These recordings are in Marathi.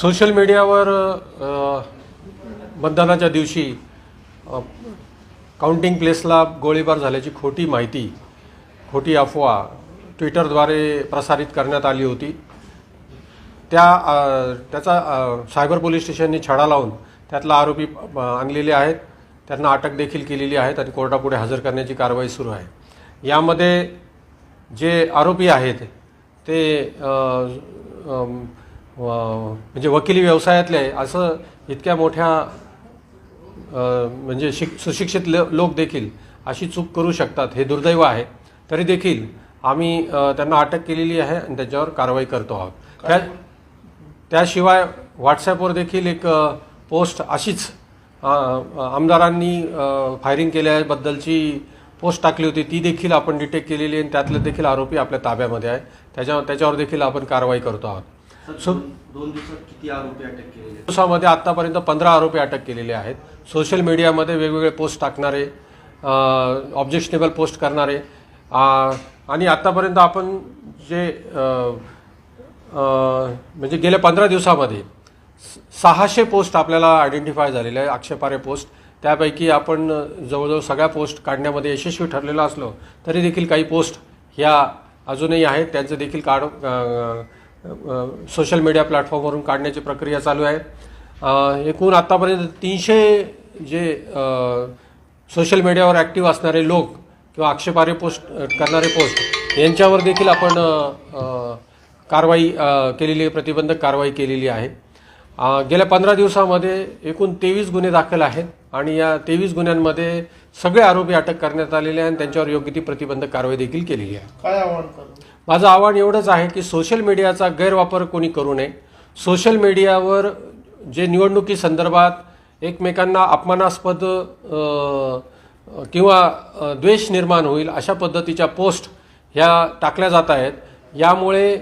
सोशल मीडियावर मतदानाच्या दिवशी काउंटिंग प्लेसला गोळीबार झाल्याची खोटी माहिती खोटी अफवा ट्विटरद्वारे प्रसारित करण्यात आली होती. त्या त्याचा सायबर पोलीस स्टेशननी छडा लावून त्यातला आरोपी आणलेले आहेत. त्यांना अटक देखील केलेली आहेत आणि कोर्टापुढे हजर करण्याची कारवाई सुरू आहे. यामध्ये जे आरोपी आहेत ते आ, आ, म्हणजे वकिली व्यवसायातले आहे असं इतक्या मोठ्या म्हणजे शिक सुशिक्षित ल- लोक देखील अशी चूक करू शकतात. हे दुर्दैव आहे. तरी देखील आम्ही त्यांना अटक केलेली आहे आणि त्याच्यावर कारवाई करतो आहोत. त्या त्याशिवाय व्हॉट्सॲपवर देखील एक पोस्ट अशीच आमदारांनी फायरिंग केल्याबद्दलची पोस्ट टाकली होती. ती देखील आपण डिटेक्ट केलेली आहे आणि त्यातले देखील आरोपी आपल्या ताब्यामध्ये आहे त्याच्या त्याच्यावर देखील आपण कारवाई करतो आहोत. सो- दोन दिवसात किती आरोपी अटक केलेले? दिवसामध्ये आतापर्यंत पंधरा आरोपी अटक केलेले आहेत. सोशल मीडियामध्ये वेगवेगळे पोस्ट टाकणारे ऑब्जेक्शनेबल पोस्ट करणारे आणि आतापर्यंत आपण जे म्हणजे गेल्या पंधरा दिवसामध्ये सहाशे पोस्ट आपल्याला आयडेंटिफाय झालेले आहे आक्षेपार्ह पोस्ट त्यापैकी आपण जवळजवळ सगळ्या पोस्ट काढण्यामध्ये यशस्वी ठरलेलो असलो तरी देखील काही पोस्ट ह्या अजूनही आहेत. त्यांचं देखील काढ सोशल मीडिया प्लॅटफॉर्मवरून काढण्याची प्रक्रिया चालू आहे. एकूण आत्तापर्यंत तीनशे जे सोशल मीडियावर ॲक्टिव्ह असणारे लोक किंवा आक्षेपार्ह पोस्ट करणारे पोस्ट यांच्यावर देखील आपण कारवाई केलेली आहे प्रतिबंधक कारवाई केलेली आहे. गेल्या पंधरा दिवसामध्ये एकूण तेवीस गुन्हे दाखल आहेत आणि या तेवीस गुन्ह्यांमध्ये सगळे आरोपी अटक करण्यात आलेले आहे आणि त्यांच्यावर योग्य ती प्रतिबंधक कारवाई देखील केलेली आहे. काय आव्हान माझं आव्हान एवढंच आहे की सोशल मीडियाचा गैरवापर कोणी करू नये. सोशल मीडियावर जे निवडणुकी संदर्भात एकमेकांना अपमानास्पद किंवा द्वेष निर्माण होईल अशा पद्धतीच्या पोस्ट ह्या टाकल्या जात आहेत. यामुळे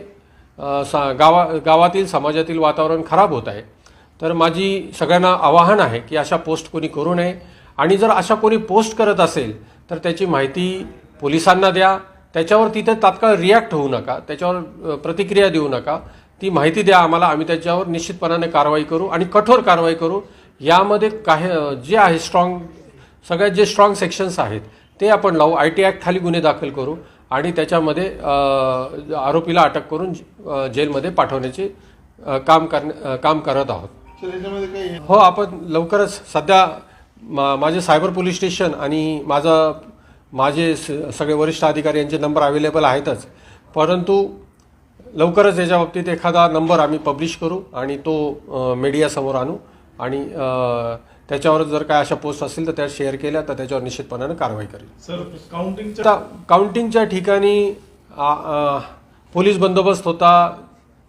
सा गावा गावातील समाजातील वातावरण खराब होत आहे. तर माझी सगळ्यांना आवाहन आहे की अशा पोस्ट कोणी करू नये. आणि जर अशा कोणी पोस्ट करत असेल तर त्याची माहिती पोलिसांना द्या. त्याच्यावर तिथे तात्काळ रिॲक्ट होऊ नका त्याच्यावर प्रतिक्रिया देऊ नका. ती माहिती द्या आम्हाला आम्ही त्याच्यावर निश्चितपणाने कारवाई करू आणि कठोर कारवाई करू. यामध्ये काही जे आहे स्ट्रॉंग सगळ्यात जे स्ट्रॉंग सेक्शन्स आहेत ते आपण लावू. आय टी ॲक्ट खाली गुन्हे दाखल करू आणि त्याच्यामध्ये आरोपीला अटक करून जेलमध्ये पाठवण्याचे काम करण्या अ, काम करत आहोत. हो आपण लवकरच सध्या मा माझे सायबर पोलीस स्टेशन आणि माझं माझे स- सगळे वरिष्ठ अधिकारी यांचे नंबर अवेलेबल आहेतच. परंतु लवकरच याच्या बाबतीत एखादा नंबर आम्ही पब्लिश करू आणि तो मीडियासमोर आणू. आणि त्याच्यावर जर काय अशा पोस्ट असतील तर त्या शेअर केल्या तर त्याच्यावर निश्चितपणाने कारवाई करेल. सर काउंटिंगच्या आता काउंटिंगच्या ठिकाणी पोलीस बंदोबस्त होता.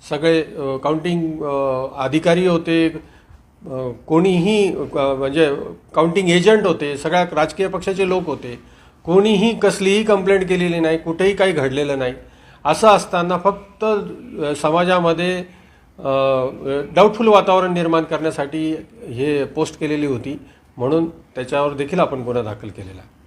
सगळे काउंटिंग अधिकारी होते. कोणीही म्हणजे काउंटिंग एजंट होते. सगळ्या राजकीय पक्षाचे लोक होते. कोणीही कसलीही कंप्लेंट केलेली नाही कुठेही काही घडलेलं नाही. असं असताना फक्त समाजामध्ये डाऊटफुल वातावरण निर्माण करण्यासाठी हे पोस्ट केलेली होती. म्हणून त्याच्यावर देखील आपण गुन्हा दाखल केलेला आहे.